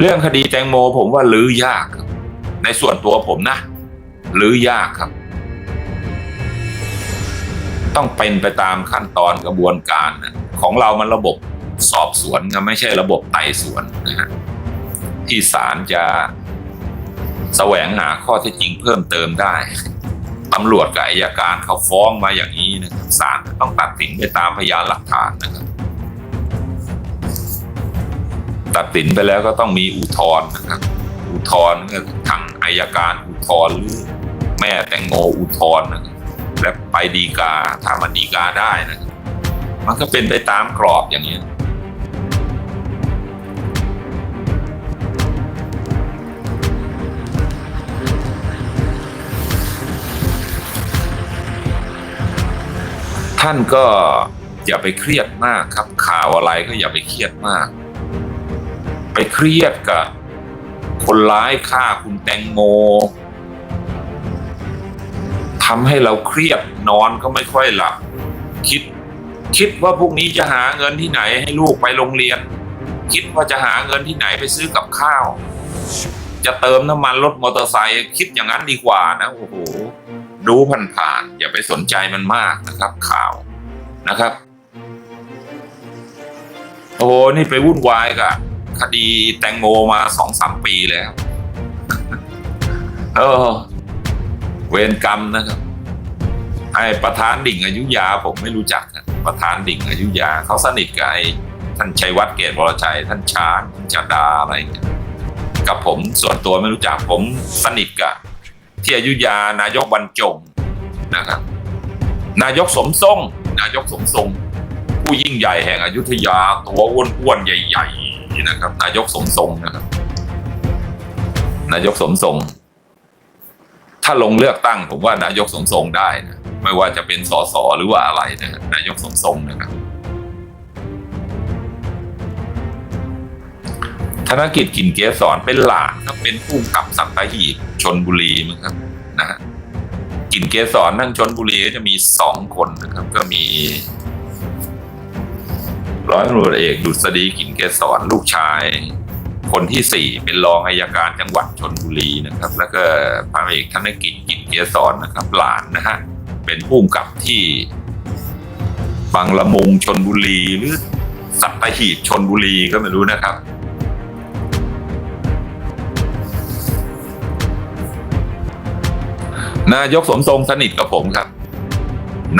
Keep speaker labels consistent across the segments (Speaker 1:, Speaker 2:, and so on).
Speaker 1: เรื่องคดีแตงโมผมว่าลือยากครับ ในส่วนตัวผมนะลือยากครับ ต้องเป็นไปตามขั้นตอนกระบวนการนะของเรามันระบบสอบสวนก็ไม่ใช่ระบบไต่สวนนะฮะที่ศาลจะแสวงหาข้อเท็จจริงเพิ่มเติมได้ตำรวจกับอายการเขาฟ้องมาอย่างนี้นะครับศาลต้องตัดสินไปตามพยานหลักฐานนะครับ ตัดสินไปแล้วก็ต้องมีอุทธรณ์นะครับ อุทธรณ์ก็ทางอายการอุทธรณ์หรือแม่แตงโมอุทธรณ์และไปดีกาถ้ามันดีกาได้นะมันก็เป็นไปตามกรอบอย่างนี้ท่านก็อย่าไปเครียดมากครับข่าวอะไรก็อย่าไปเครียดมาก ไปเครียดกับ คนร้ายฆ่าคุณแตงโมทำให้เราเครียดนอนก็ไม่ค่อยหลับ คิด คิดว่าพรุ่งนี้จะหาเงินที่ไหนให้ลูกไปโรงเรียน คิดว่าจะหาเงินที่ไหนไปซื้อกับข้าว จะเติมน้ำมันรถมอเตอร์ไซค์คิดอย่างนั้นดีกว่านะโอ้โหดูผ่านๆอย่าไปสนใจมันมากนะครับ ข่าวนะครับโอ้โหนี่ไปวุ่นวายกับ คดีแตงโมมาสองสามปีแล้วเออเวรกรรมนะครับไอ้ประธานดิ่งอายุยาผมไม่รู้จักนะประธานดิ่งอายุยาเขาสนิทกับไอ้ท่านชัยวัฒน์เกตวรชัย ท่านช้างท่านจาดาอะไรกับผมส่วนตัวไม่รู้จักผมสนิทกับที่อายุยานายกบรรจงนะครับ นายกสมทรงนายกสมทรงผู้ยิ่งใหญ่แห่งอยุธยาตัวอ้วนๆใหญ่ๆ นะครับ นายกสมทรงนะครับ นายกสมทรง ถ้าลงเลือกตั้งผมว่านายกสมทรงได้นะไม่ว่าจะเป็นสสหรือว่าอะไรนะนายกสมทรงนะครับธนกิจกินเกสรเป็นหลานครับเป็นผู้กำกับสัตหีบชนบุรีมั้งครับนะฮะกินเกสรนั่งชนบุรีก็จะมีสองคนนะครับ ก็มี ร้อยตำรวจเอกดุษฎีกลินเกสรลูกชาย คนที่สี่เป็นรองอายการจังหวัดชนบุรีนะครับ แล้วก็พันเอกธนกิจกลินเกสรนะครับ หลานนะฮะเป็นผู้กำกับที่บางละมุงชนบุรีหรือสัตหีบชนบุรีก็ไม่รู้นะครับนายกสมทรงสนิทกับผมครับ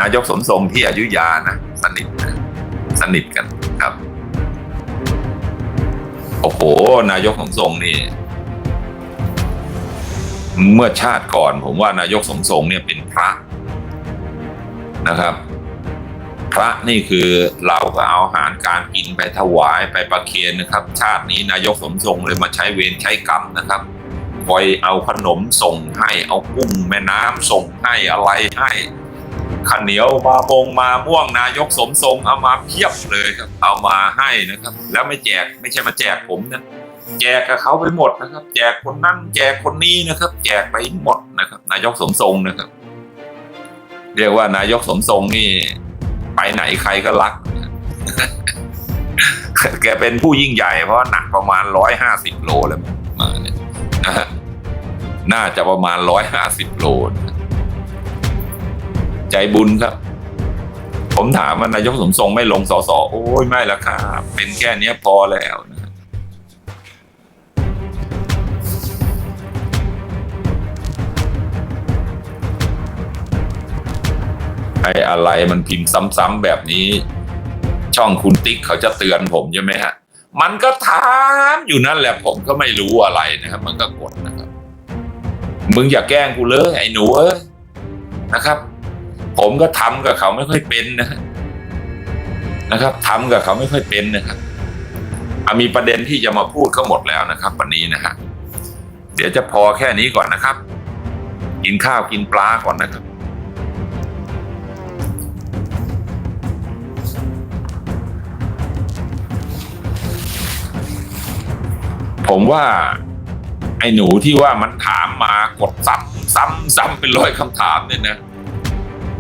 Speaker 1: นายกสมทรงที่อยุธยานะ สนิทนะสนิทกัน โอ้โห นายกสมทรงนี่ เมื่อชาติก่อน ผมว่านายกสมทรงเนี่ยเป็นพระนะครับ พระนี่คือเราก็เอาอาหารการกินไปถวายไปประเคนนะครับ ชาตินี้นายกสมทรงเลยมาใช้เวรใช้กรรมนะครับคอยเอาขนมส่งให้เอากุ้งแม่น้ำส่งให้อะไรให้ ข้าวเหนียวมาบงมาม่วงนายกสมทรงเอามาเพียบเลยครับ เอามาให้นะครับ แล้วไม่แจกไม่ใช่มาแจกผมนะแจกกับเขาไปหมดนะครับ แจกคนนั้นแจกคนนี้นะครับ แจกไปหมดนะครับ นายกสมทรงนะครับ เรียกว่านายกสมทรงนี่ ไปไหนใครก็รัก แกเป็นผู้ยิ่งใหญ่เพราะหนักประมาณร้อยห้าสิบโลแล้วมาเนี่ยนะฮะน่าจะประมาณร้อยห้าสิบโลนะ ใจบุญครับ ผมถามว่านายกสมทรงไม่ลงสอสอโอ้ยไม่ละครับเป็นแค่นี้พอแล้วนะไอ้อะไรมันพิมพ์ซ้ำๆแบบนี้ ช่องคุณติ๊กเขาจะเตือนผมใช่ไหมฮะ มันก็ถามอยู่นั่นแหละผมก็ไม่รู้อะไรนะครับ มันก็กดนะครับ มึงอย่าแกล้งกูเลยไอ้หนูเอ้ยนะครับ ผมก็ทำกับเขาไม่ค่อยเป็นนะนะครับทำกับเขาไม่ค่อยเป็นนะครับมีประเด็นที่จะมาพูดก็หมดแล้วนะครับ วันนี้นะฮะเดี๋ยวจะพอแค่นี้ก่อนนะครับ กินข้าวกินปลาก่อนนะครับผมว่าไอ้หนูที่ว่ามันถามมากดซ้ำซ้ำซ้ำเป็นร้อยคำถามเนี่ยนะ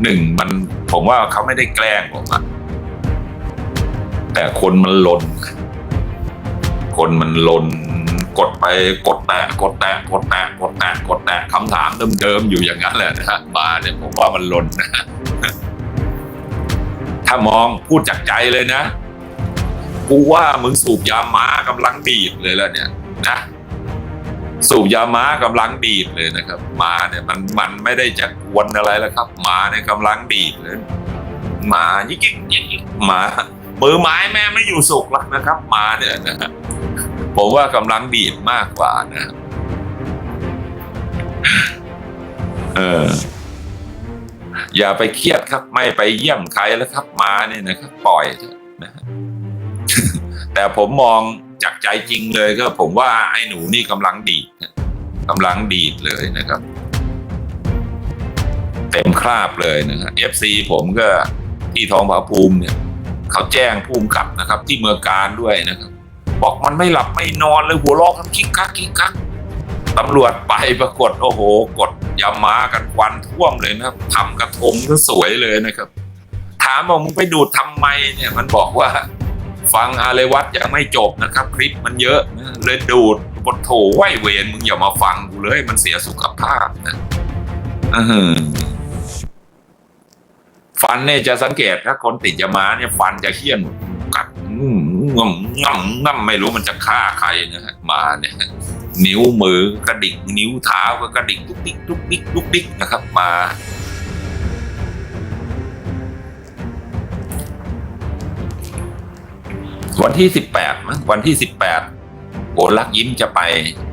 Speaker 1: หนึ่งมันผมว่าเขาไม่ได้แกล้งผมอะแต่คนมันลน คนมันลนกดไปกดแตะกดแตะกดแตะกดแตะกดแตะคำถามเดิมๆอยู่อย่างนั้นแหละนะฮะมาเนี่ยผมว่ามันลนนะถ้ามองพูดจากใจเลยนะ กูว่ามึงสูบยาม้ากำลังดีดเลยแล้วเนี่ยนะ สูบยาม้ากำลังดีดเลยนะครับหมาเนี่ยมันมันไม่ได้จะกวนอะไรแล้วครับ หมาเนี่ยกำลังดีดเลยหมายิกยิกยิกยิกหมามือไม้แม่ไม่อยู่สุกหรอกนะครับ หมาเนี่ยนะฮะผมว่ากำลังดีดมากกว่านะเอออย่าไปเครียดครับ ไม่ไปเยี่ยมใครแล้วครับ มาเนี่ยนะครับ ปล่อยนะแต่ผมมอง จากใจจริงเลยก็ผมว่าไอ้หนูนี่กำลังดีดกำลังดีดเลยนะครับ เต็มคราบเลยนะฮะ FC ผมก็ที่ทองผาภูมิเนี่ย เขาแจ้งภูมิกับนะครับ ที่เมืองการด้วยนะครับ บอกมันไม่หลับไม่นอนเลยหัวเราะกันคิกคักคิกคักตำรวจไปปรากฏโอ้โห กดยามากันควันท่วมเลยนะครับทำกระทงก็สวยเลยนะครับ ถามว่ามึงไปดูดทำไมเนี่ย มันบอกว่า ฟังอาเลวัตยังไม่จบนะครับ คลิปมันเยอะเลยดูดบทโถไหวเวนมึงอย่ามาฟังกูเลย มันเสียสุขภาพนะฟันเนี่ยจะสังเกตถ้าคนติดยามาเนี่ยฟันจะเขี้ยนกัดง่ำง่ำง่ำไม่รู้มันจะฆ่าใครนะฮะมาเนี่ยนิ้วมือกระดิกนิ้วเท้าก็กระดิกทุกดิกทุกดิกทุกดิกนะครับ มา วันที่สิบแปดมั้งวันที่สิบแปดโหลักยิ้มจะไป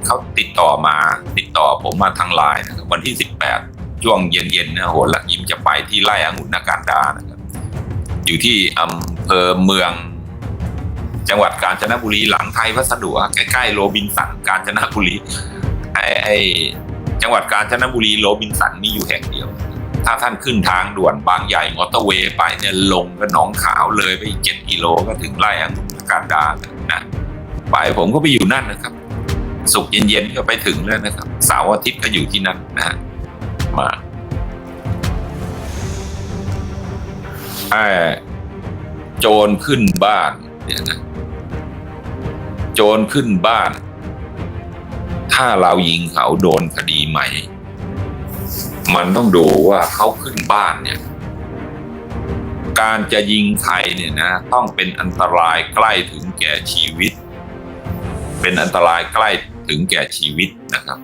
Speaker 1: เขาติดต่อมา ติดต่อผมมาทางไลน์นะครับวันที่สิบแปดช่วงเย็นๆนะโหลักยิ้มจะไปที่ไร่องุ่นนาการดานะครับ อยู่ที่อำเภอเมือง จังหวัดกาญจนบุรีหลังไทยวัสดุใกล้ๆโรบินสันกาญจนบุรีไอ้ไอ้จังหวัดกาญจนบุรีโรบินสันมีอยู่แห่งเดียว ถ้าท่านขึ้นทางด่วนบางใหญ่มอเตอร์เวย์ไปเนี่ยลงก็หนองขาวเลยไปเจ็ดกิโลก็ถึงไร่องุ่น การดานะไปผมก็ไปอยู่นั่นนะครับ สุกเย็นๆก็ไปถึงแล้วนะครับเสาร์อาทิตย์ก็อยู่ที่นั่นนะฮะมาไอ้โจรขึ้นบ้านเนี่ยนะโจรขึ้นบ้าน ถ้าเรายิงเขาโดนคดีไหม มันต้องดูว่าเขาขึ้นบ้านเนี่ย การจะยิงใครเนี่ยนะต้องเป็นอันตรายใกล้ถึงแก่ชีวิต เป็นอันตรายใกล้ถึงแก่ชีวิตนะครับ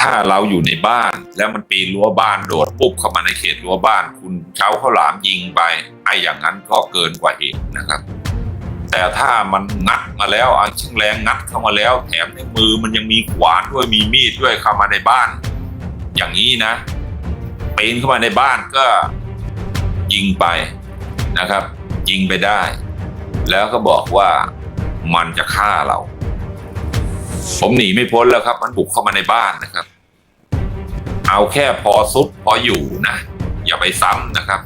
Speaker 1: ถ้าเราอยู่ในบ้านแล้วมันปีนรั้วบ้านโดดปุ๊บเข้ามาในเขตรั้วบ้าน คุณเช้าข้าวหลามยิงไปไอ้อย่างนั้นก็เกินกว่าเหตุนะครับ แต่ถ้ามันงัดมาแล้วอาชิงแรงงัดเข้ามาแล้ว แถมในมือมันยังมีขวานด้วยมีมีดด้วยเข้ามาในบ้าน อย่างนี้นะปีนเข้ามาในบ้านก็ ยิงไปนะครับ ยิงไปได้ แล้วก็บอกว่ามันจะฆ่าเรา ผมหนีไม่พ้นแล้วครับ มันบุกเข้ามาในบ้านนะครับ เอาแค่พอซุดพออยู่นะ อย่าไปซ้ำนะครับ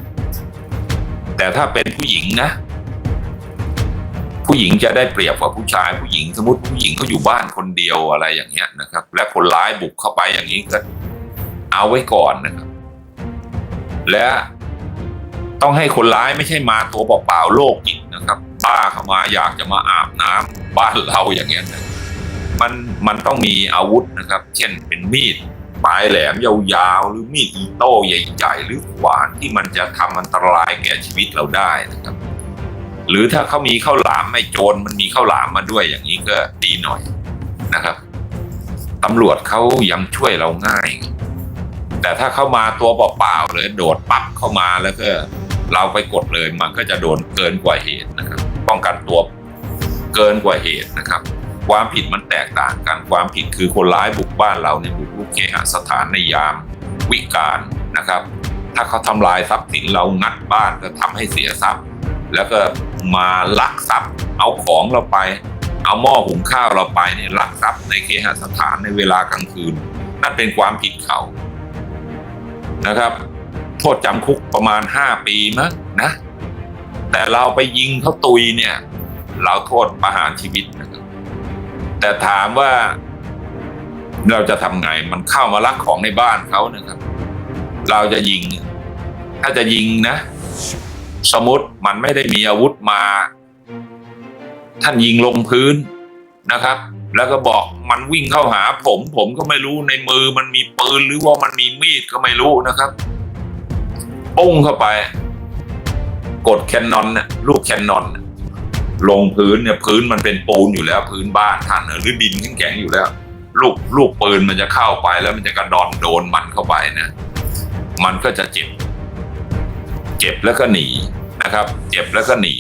Speaker 1: แต่ถ้าเป็นผู้หญิงนะ ผู้หญิงจะได้เปรียบกว่าผู้ชาย ผู้หญิงสมมติผู้หญิงเขาอยู่บ้านคนเดียวอะไรอย่างเงี้ยนะครับ และคนร้ายบุกเข้าไปอย่างนี้ก็เอาไว้ก่อนนะครับ และ ต้องให้คนร้ายไม่ใช่มาตัวเปล่าๆโลกจิตนะครับป้าเข้ามาอยากจะมาอาบน้ำบ้านเราอย่างเงี้ยมันมันต้องมีอาวุธนะครับ เช่นเป็นมีดปลายแหลมยาวๆ หรือมีดอีโต้ใหญ่ๆ หรือขวานที่มันจะทำอันตรายแก่ชีวิตเราได้นะครับ หรือถ้าเขามีข้าวหลามไม่โจรมันมีข้าวหลามมาด้วยอย่างนี้ก็ดีหน่อยนะครับตำรวจเขายังช่วยเราง่าย แต่ถ้าเข้ามาตัวเปล่าๆเลยโดดปั๊บเข้ามาแล้วก็ เราไปกดเลยมันก็จะโดนเกินกว่าเหตุนะครับป้องกันตัวเกินกว่าเหตุนะครับ ความผิดมันแตกต่างกันความผิดคือคนร้ายบุกบ้านเราในยบุกรุกเคหสถานในยามวิการนะครับ ถ้าเขาทำลายทรัพย์สินเรางัดบ้านก็ทำให้เสียทรัพย์ แล้วก็มาลักทรัพย์ เอาของเราไป เอาหม้อหุงข้าวเราไปเนี่ยลักทรัพย์ในเคหสถานในเวลากลางคืน นั่นเป็นความผิดเขานะครับ โทษจำคุกประมาณห้าปีมั้งนะ แต่เราไปยิงเขาตุยเนี่ย เราโทษประหารชีวิตนะครับแต่ถามว่าเราจะทำไงมันเข้ามาลักของในบ้านเขานะครับ เราจะยิง ถ้าจะยิงนะ สมมติมันไม่ได้มีอาวุธมา ท่านยิงลงพื้นนะครับ แล้วก็บอกมันวิ่งเข้าหาผม ผมก็ไม่รู้ในมือมันมีปืนหรือว่ามันมีมีดก็ไม่รู้นะครับ ปุ้งเข้าไป กดแคนนอนเนี่ยลูกแคนนอน ลงพื้นเนี่ยพื้นมันเป็นปูนอยู่แล้ว พื้นบ้านท่านหรือดินแข็งอยู่แล้ว ลูกลูกปืนมันจะเข้าไปแล้วมันจะกระดอนโดนมันเข้าไปนะมันก็จะเจ็บ เจ็บแล้วก็หนีนะครับ เจ็บแล้วก็หนี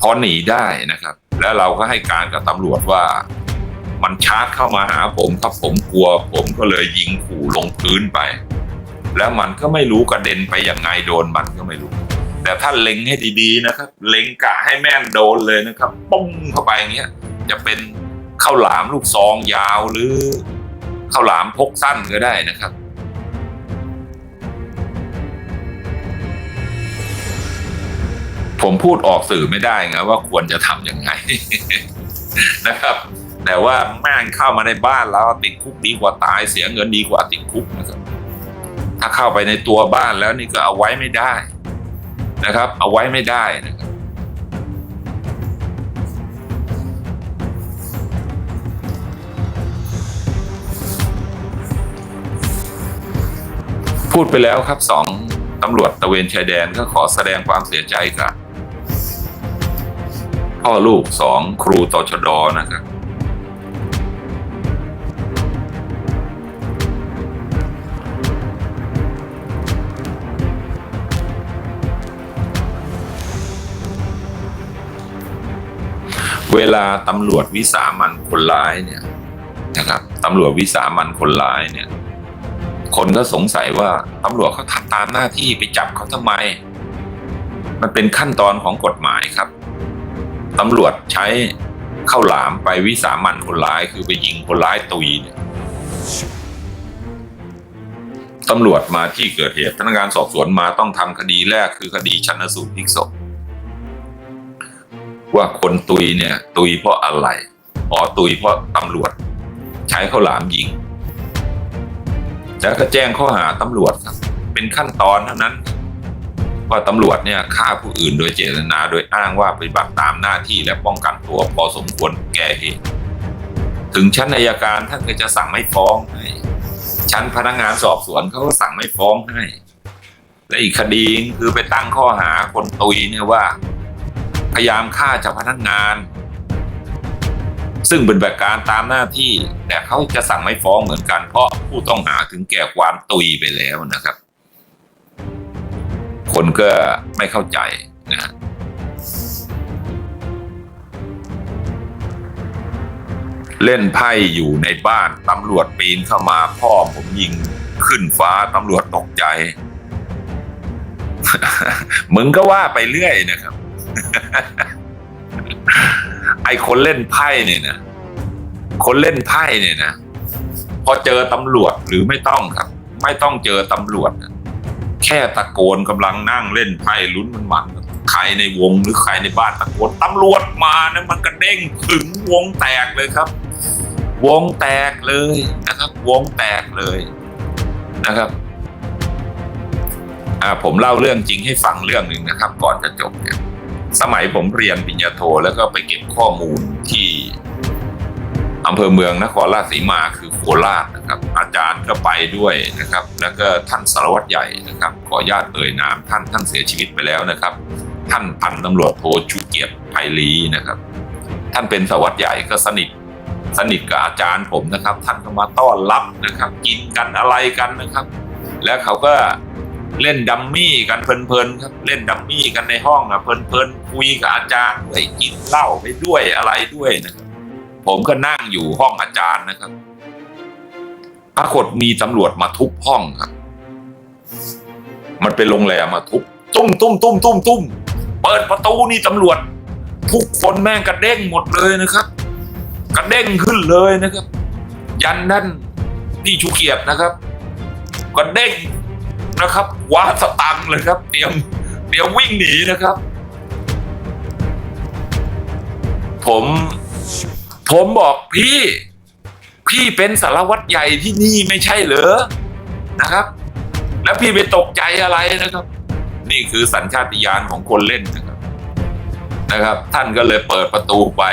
Speaker 1: พอหนีได้นะครับ แล้วเราก็ให้การกับตำรวจว่ามันชาร์จเข้ามาหาผมครับผมกลัว ผมก็เลยยิงขู่ลงพื้นไป แล้วมันก็ไม่รู้กระเด็นไปยังไงโดนมันก็ไม่รู้ แต่ถ้าเล็งให้ดีๆนะครับ เล็งกะให้แม่นโดนเลยนะครับปุ้งเข้าไปอย่างเงี้ยจะเป็นข้าวหลามลูกซองยาวหรือข้าวหลามพกสั้นก็ได้นะครับผมพูดออกสื่อไม่ได้ไงว่าควรจะทำยังไงนะครับ แต่ว่าแม่งเข้ามาในบ้านแล้วติดคุกดีกว่าตายเสียเงินดีกว่าติดคุกนะครับ ถ้าเข้าไปในตัวบ้านแล้วนี่ก็เอาไว้ไม่ได้นะครับ เอาไว้ไม่ได้นะครับพูดไปแล้วครับสองตำรวจตะเวนชายแดนก็ขอแสดงความเสียใจกับพ่อลูกสองครูตชดนะครับ เวลาตำรวจวิสามันคนร้ายเนี่ยนะครับตำรวจวิสามันคนร้ายเนี่ย คนก็สงสัยว่าตำรวจเขาทำตามหน้าที่ไปจับเขาทำไม มันเป็นขั้นตอนของกฎหมายครับตำรวจใช้เข้าหลามไปวิสามันคนร้ายคือไปยิงคนร้ายตุยเนี่ยตำรวจมาที่เกิดเหตุพนักงานสอบสวนมาต้องทำคดีแรกคือคดีชันสูตรพลิกศพ ว่าคนตุยเนี่ย ตุยเพราะอะไรอ๋อตุยเพราะตำรวจ ใช้ข้าวหลามยิง แล้วก็แจ้งข้อหาตำรวจครับเป็นขั้นตอนเท่านั้นว่าตำรวจเนี่ยฆ่าผู้อื่นโดยเจตนาโดยอ้างว่าปฏิบัติตามหน้าที่และป้องกันตัวพอสมควรแก่เหตุถึงชั้นอัยการท่านก็จะสั่งไม่ฟ้องให้ ชั้นพนักงานสอบสวนเขาก็สั่งไม่ฟ้องให้ และอีกคดีคือไปตั้งข้อหาคนตุยเนี่ยว่า พยายามฆ่าเจ้าพนักงาน ซึ่งเป็นแบบการตามหน้าที่ แต่เขาจะสั่งไม่ฟ้องเหมือนกัน เพราะผู้ต้องหาถึงแก่ความตุยไปแล้วนะครับ คนก็ไม่เข้าใจนะฮะเล่นไพ่อยู่ในบ้านตำรวจปีนเข้ามาพ่อผมยิงขึ้นฟ้าตำรวจตกใจ มึงก็ว่าไปเรื่อยนะครับ ไอคนเล่นไพ่เนี่ยนะคนเล่นไพ่เนี่ยนะพอเจอตำรวจหรือไม่ต้องครับ ไม่ต้องเจอตำรวจนะแค่ตะโกนกำลังนั่งเล่นไพ่ลุ้นมันมันใครในวงหรือใครในบ้านตะโกนตำรวจมานะมันกระเด้งผึงวงแตกเลยครับ วงแตกเลยนะครับ วงแตกเลยนะครับอ่าผมเล่าเรื่องจริงให้ฟังเรื่องหนึ่งนะครับ ก่อนจะจบเนี่ย สมัยผมเรียนปริญญาโทแล้วก็ไปเก็บข้อมูลที่อำเภอเมืองนครราชสีมาคือโคราชนะครับ อาจารย์ก็ไปด้วยนะครับ แล้วก็ท่านสารวัตรใหญ่นะครับ ขอญาตเอ่ยนามท่านท่านเสียชีวิตไปแล้วนะครับ ท่านพันตำรวจโทชูเกียรติไพลีนะครับ ท่านเป็นสารวัตรใหญ่ก็สนิทสนิทกับอาจารย์ผมนะครับ ท่านก็มาต้อนรับนะครับ กินกันอะไรกันนะครับ แล้วเขาก็ เล่นดัมมี่กันเพลินๆครับเล่นดัมมี่กันในห้องอะเพลินๆคุยกับอาจารย์ด้วยกินเหล้าไปด้วยอะไรด้วยนะครับผมก็นั่งอยู่ห้องอาจารย์นะครับปรากฏมีตำรวจมาทุบห้องครับ มันเป็นโรงแรมมาทุบตุ้มตุ้มตุ้มตุ้มตุ้มเปิดประตูนี่ตำรวจ ทุกคนแม่งกระเด้งหมดเลยนะครับกระเด้งขึ้นเลยนะครับ ยันนั่นพี่ชูเกียรตินะครับกระเด้ง นะครับวาสตังเลยครับ เตรียมเตรียมวิ่งหนีนะครับ ผม ผมบอกพี่ พี่เป็นสารวัตรใหญ่ที่นี่ไม่ใช่เหรอนะครับ แล้วพี่ไปตกใจอะไรนะครับ นี่คือสัญชาตญาณของคนเล่นนะครับนะครับ ท่านก็เลยเปิดประตูไป